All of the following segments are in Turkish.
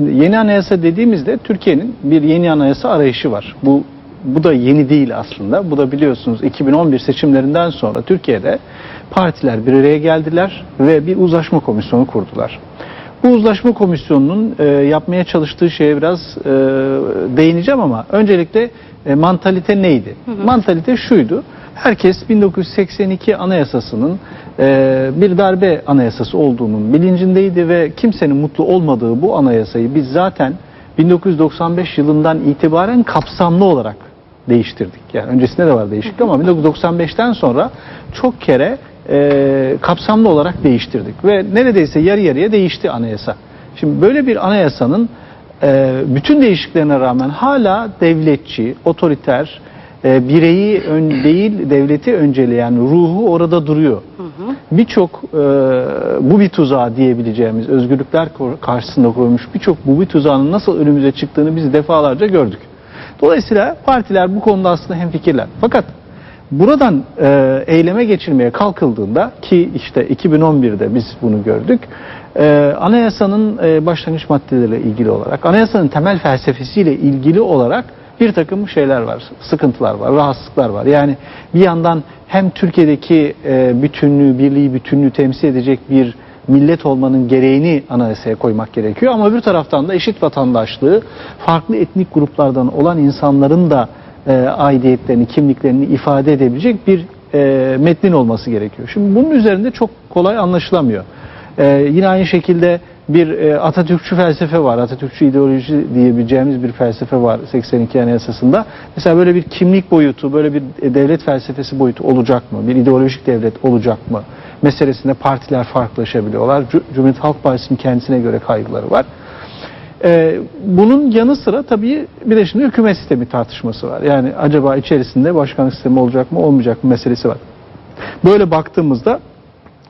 Şimdi yeni anayasa dediğimizde Türkiye'nin bir yeni anayasa arayışı var. Bu bu da yeni değil aslında. Bu da biliyorsunuz 2011 seçimlerinden sonra Türkiye'de partiler bir araya geldiler ve bir uzlaşma komisyonu kurdular. Bu uzlaşma komisyonunun e, yapmaya çalıştığı şeye biraz e, değineceğim ama öncelikle e, mantalite neydi? Mantalite şuydu. Herkes 1982 anayasasının e, bir darbe anayasası olduğunun bilincindeydi ve kimsenin mutlu olmadığı bu anayasayı biz zaten 1995 yılından itibaren kapsamlı olarak değiştirdik. Yani öncesinde de var değişiklik ama 1995'ten sonra çok kere e, kapsamlı olarak değiştirdik ve neredeyse yarı yarıya değişti anayasa. Şimdi böyle bir anayasanın e, bütün değişikliklerine rağmen hala devletçi, otoriter, e, bireyi ön, değil devleti önceleyen ruhu orada duruyor. Birçok e, bu bir tuzağı diyebileceğimiz özgürlükler karşısında koymuş birçok bu bir tuzağının nasıl önümüze çıktığını biz defalarca gördük. Dolayısıyla partiler bu konuda aslında hemfikirler. Fakat buradan e, eyleme geçirmeye kalkıldığında ki işte 2011'de biz bunu gördük. e, anayasanın e, başlangıç maddeleriyle ilgili olarak, anayasanın temel felsefesiyle ilgili olarak bir takım şeyler var, sıkıntılar var, rahatsızlıklar var. Yani bir yandan hem Türkiye'deki e, bütünlüğü, birliği, bütünlüğü temsil edecek bir millet olmanın gereğini anayasaya koymak gerekiyor. Ama bir taraftan da eşit vatandaşlığı farklı etnik gruplardan olan insanların da e, aidiyetlerini, kimliklerini ifade edebilecek bir e, metnin olması gerekiyor. Şimdi bunun üzerinde çok kolay anlaşılamıyor. E, yine aynı şekilde bir e, Atatürkçü felsefe var. Atatürkçü ideoloji diyebileceğimiz bir felsefe var 82 Anayasası'nda. Mesela böyle bir kimlik boyutu, böyle bir e, devlet felsefesi boyutu olacak mı? Bir ideolojik devlet olacak mı? Meselesinde partiler farklılaşabiliyorlar. Cu- Cumhuriyet Halk Partisi'nin kendisine göre kaygıları var. Ee, bunun yanı sıra tabii bir de şimdi hükümet sistemi tartışması var. Yani acaba içerisinde başkanlık sistemi olacak mı olmayacak mı meselesi var. Böyle baktığımızda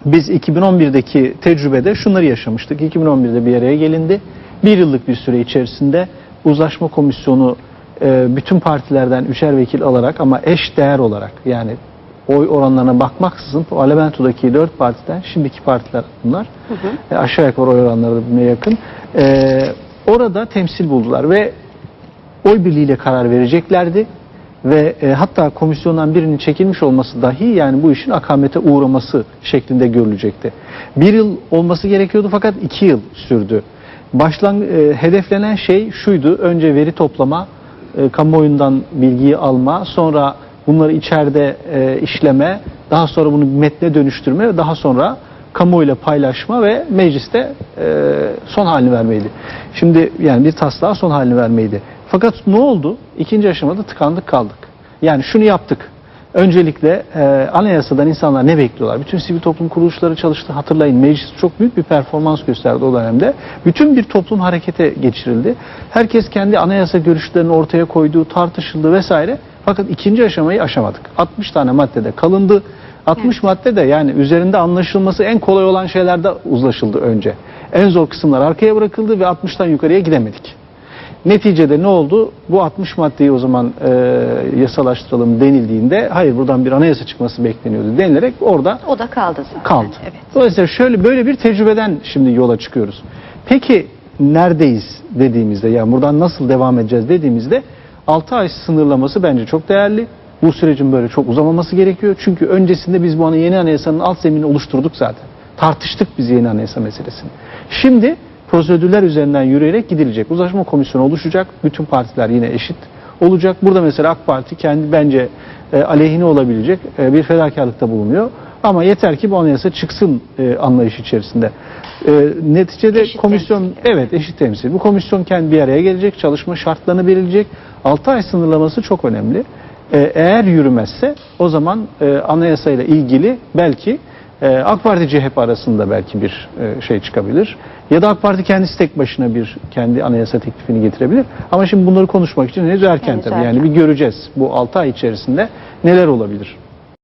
biz 2011'deki tecrübede şunları yaşamıştık. 2011'de bir araya gelindi. Bir yıllık bir süre içerisinde uzlaşma komisyonu e, bütün partilerden üçer vekil alarak ama eş değer olarak yani oy oranlarına bakmaksızın parlamentodaki dört partiden şimdiki partiler bunlar e, aşağı yukarı oy oranları birbirine yakın e, orada temsil buldular ve oy birliğiyle karar vereceklerdi ve e, hatta komisyondan birinin çekilmiş olması dahi yani bu işin akamete uğraması şeklinde görülecekti. Bir yıl olması gerekiyordu fakat iki yıl sürdü. Başlang e, hedeflenen şey şuydu. Önce veri toplama, e, kamuoyundan bilgiyi alma, sonra bunları içeride e, işleme, daha sonra bunu metne dönüştürme ve daha sonra kamuoyuyla paylaşma ve mecliste e, son halini vermeydi. Şimdi yani bir taslağa son halini vermeydi. Fakat ne oldu? İkinci aşamada tıkandık kaldık. Yani şunu yaptık. Öncelikle e, anayasadan insanlar ne bekliyorlar? Bütün sivil toplum kuruluşları çalıştı. Hatırlayın meclis çok büyük bir performans gösterdi o dönemde. Bütün bir toplum harekete geçirildi. Herkes kendi anayasa görüşlerini ortaya koyduğu, tartışıldı vesaire. Fakat ikinci aşamayı aşamadık. 60 tane maddede kalındı. 60 madde de yani üzerinde anlaşılması en kolay olan şeylerde uzlaşıldı önce. En zor kısımlar arkaya bırakıldı ve 60'tan yukarıya gidemedik. Neticede ne oldu? Bu 60 maddeyi o zaman e, yasalaştıralım denildiğinde hayır buradan bir anayasa çıkması bekleniyordu denilerek orada O da kaldı zaten. kaldı. Evet. Dolayısıyla şöyle böyle bir tecrübeden şimdi yola çıkıyoruz. Peki neredeyiz dediğimizde yani buradan nasıl devam edeceğiz dediğimizde 6 ay sınırlaması bence çok değerli. Bu sürecin böyle çok uzamaması gerekiyor. Çünkü öncesinde biz bu ana yeni anayasanın alt zeminini oluşturduk zaten. Tartıştık biz yeni anayasa meselesini. Şimdi prosedürler üzerinden yürüyerek gidilecek. Uzlaşma komisyonu oluşacak. Bütün partiler yine eşit olacak. Burada mesela AK Parti kendi bence e, aleyhine olabilecek e, bir fedakarlıkta bulunuyor. Ama yeter ki bu anayasa çıksın e, anlayış içerisinde. E, neticede Eşit komisyon temsil. evet eşit temsil. Bu komisyon kendi bir araya gelecek, çalışma şartlarını belirleyecek. 6 ay sınırlaması çok önemli. E, eğer yürümezse o zaman e, anayasayla ilgili belki e, AK Parti CHP arasında belki bir e, şey çıkabilir. Ya da AK Parti kendisi tek başına bir kendi anayasa teklifini getirebilir. Ama şimdi bunları konuşmak için henüz erken Henüz tabii. Yani bir göreceğiz bu 6 ay içerisinde neler olabilir.